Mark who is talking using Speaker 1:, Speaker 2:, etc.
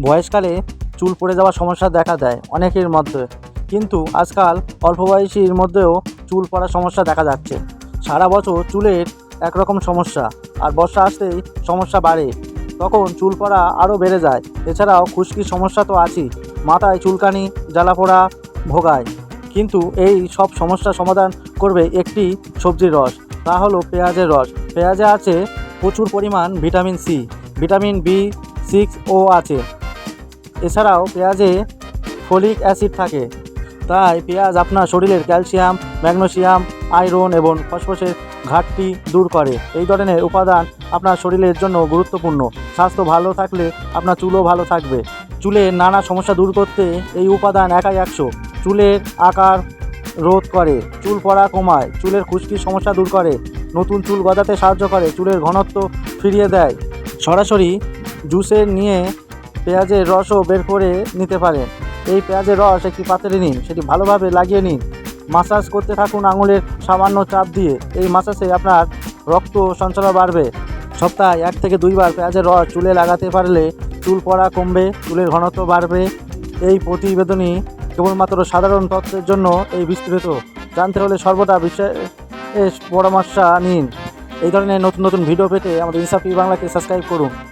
Speaker 1: বয়সকালে চুল পড়ে যাওয়ার সমস্যা দেখা দেয় অনেকের মধ্যে। কিন্তু আজকাল অল্প বয়সীর মধ্যেও চুল পড়ার সমস্যা দেখা যাচ্ছে। সারা বছর চুলের একরকম সমস্যা আর বর্ষা আসতেই সমস্যা বাড়ে। তখন চুল পড়া আরও বেড়ে যায়। এছাড়াও খুশকির সমস্যা তো আছেই। মাথায় চুলকানি, জ্বালাপোড়া ভোগায়। কিন্তু এই সব সমস্যার সমাধান করবে একটি সবজির রস। তা হলো পেঁয়াজের রস। পেঁয়াজে আছে প্রচুর পরিমাণ vitamin C. Vitamin B, six ও আছে। এছাড়াও পেঁয়াজে ফলিক অ্যাসিড থাকে। তাই পেঁয়াজ আপনার শরীরের ক্যালসিয়াম, ম্যাগনেসিয়াম, আয়রন এবং ফসফসের ঘাটতি দূর করে। এই ধরনের উপাদান আপনার শরীরের জন্য গুরুত্বপূর্ণ। স্বাস্থ্য ভালো থাকলে আপনার চুলও ভালো থাকবে। চুলের নানা সমস্যা দূর করতে এই উপাদান একাই একশো। চুলের আকার রোধ করে, চুল পড়া কমায়, চুলের খুশকির সমস্যা দূর করে, নতুন চুল গজাতে সাহায্য করে, চুলের ঘনত্ব ফিরিয়ে দেয়। সরাসরি জুসে নিয়ে পেঁয়াজের রসও বের করে নিতে পারেন। এই পেঁয়াজের রস একটি পাত্রে নিন, সেটি ভালোভাবে লাগিয়ে নিন। মাসাজ করতে থাকুন আঙুলের সামান্য চাপ দিয়ে। এই মাসাজে আপনার রক্ত সঞ্চালন বাড়বে। সপ্তাহে এক থেকে দুইবার পেঁয়াজের রস চুলে লাগাতে পারলে চুল পড়া কমবে, চুলের ঘনত্ব বাড়বে। এই প্রতিবেদনই কেবলমাত্র সাধারণ তত্ত্বের জন্য এই বিস্তৃত। জানতে হলে সর্বদা বিশেষ পরামর্শ নিন। এই ধরনের নতুন নতুন ভিডিও পেতে আমাদের ইনসাফি বাংলাকে সাবস্ক্রাইব করুন।